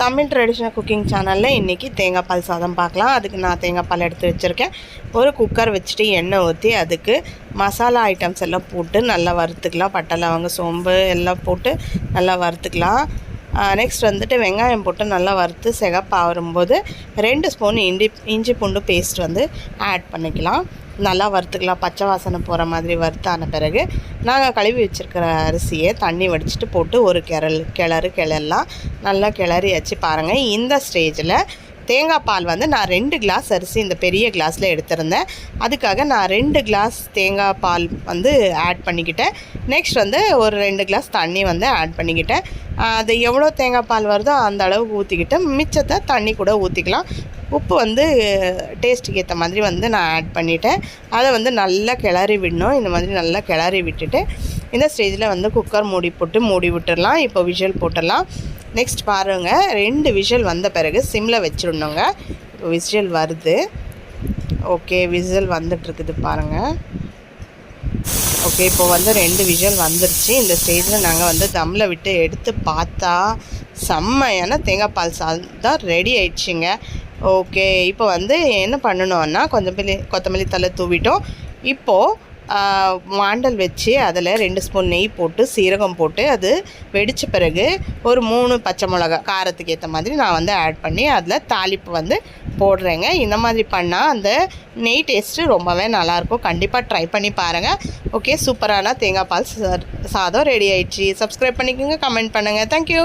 Tamil traditional cooking சேனலில் இன்றைக்கி தேங்காய் பால் சாதம் பார்க்கலாம். அதுக்கு நான் தேங்காய் பால் எடுத்து வச்சுருக்கேன். ஒரு குக்கர் வச்சுட்டு எண்ணெய் ஊற்றி அதுக்கு மசாலா ஐட்டம்ஸ் எல்லாம் போட்டு நல்லா வறுத்துக்கலாம். பட்டை லவங்க சோம்பு எல்லாம் போட்டு நல்லா வறுத்துக்கலாம். நெக்ஸ்ட் வந்துட்டு வெங்காயம் போட்டு நல்லா வறுத்து சிகப்பாக வரும்போது ரெண்டு ஸ்பூன் இஞ்சி இஞ்சி பூண்டு பேஸ்ட் வந்து ஆட் பண்ணிக்கலாம். நல்லா வறுத்துக்கலாம். பச்சை வாசனை போகிற மாதிரி வறுத்தான பிறகு நாங்கள் கழுவி வச்சுருக்கிற அரிசியை தண்ணி வடிச்சிட்டு போட்டு ஒரு கிளறு கிளறு கிளறலாம் நல்லா கிளறியாச்சு பாருங்கள் இந்த ஸ்டேஜில் தேங்காய் பால் வந்து நான் ரெண்டு கிளாஸ் அரிசி இந்த பெரிய கிளாஸில் எடுத்திருந்தேன். அதுக்காக நான் ரெண்டு கிளாஸ் தேங்காய் பால் வந்து ஆட் பண்ணிக்கிட்டேன். நெக்ஸ்ட் வந்து ஒரு ரெண்டு கிளாஸ் தண்ணி வந்து ஆட் பண்ணிக்கிட்டேன். அது எவ்வளோ தேங்காய் பால் வருதோ அந்த அளவுக்கு ஊற்றிக்கிட்டு மிச்சத்தை தண்ணி கூட ஊற்றிக்கலாம் உப்பு வந்து டேஸ்ட்டுக்கு ஏற்ற மாதிரி வந்து நான் ஆட் பண்ணிவிட்டேன் அதை வந்து நல்லா கிளறி விடணும். இந்த மாதிரி நல்லா கிளறி விட்டுட்டு இந்த ஸ்டேஜில் வந்து குக்கர் மூடி போட்டு மூடி விட்டுடலாம் இப்போ விஷல் போட்டுடலாம் நெக்ஸ்ட் பாருங்கள் ரெண்டு விஷல் வந்த பிறகு சிம்மில் வச்சிடணுங்க. இப்போ விசில் வருது ஓகே விசில் வந்துட்டுருக்குது பாருங்கள் ஓகே இப்போ வந்து ரெண்டு விஷல் வந்துருச்சு. இந்த ஸ்டேஜில் நாங்கள் வந்து தம்மில் விட்டு எடுத்து பார்த்தா செம்மையான தேங்காய் பால் சாதம் ரெடி ஆயிடுச்சுங்க. ஓகே இப்போ வந்து என்ன பண்ணணும்னா கொஞ்சம் பிள்ளை கொத்தமல்லி தலை தூவிட்டோம். இப்போது மாண்டல் வச்சு அதில் ரெண்டு ஸ்பூன் நெய் போட்டு சீரகம் போட்டு அது வெடித்த பிறகு ஒரு மூணு பச்சை மிளகா காரத்துக்கு ஏற்ற மாதிரி நான் வந்து ஆட் பண்ணி அதில் தாளிப்பு வந்து போடுறேங்க. இந்த மாதிரி பண்ணால் அந்த நெய் டேஸ்ட்டு ரொம்பவே நல்லாயிருக்கும். கண்டிப்பாக ட்ரை பண்ணி பாருங்கள் ஓகே சூப்பரான தேங்காய் பால் சாதம் ரெடி ஆயிடுச்சு. சப்ஸ்கிரைப் பண்ணிக்கோங்க கமெண்ட் பண்ணுங்கள் தேங்க்யூ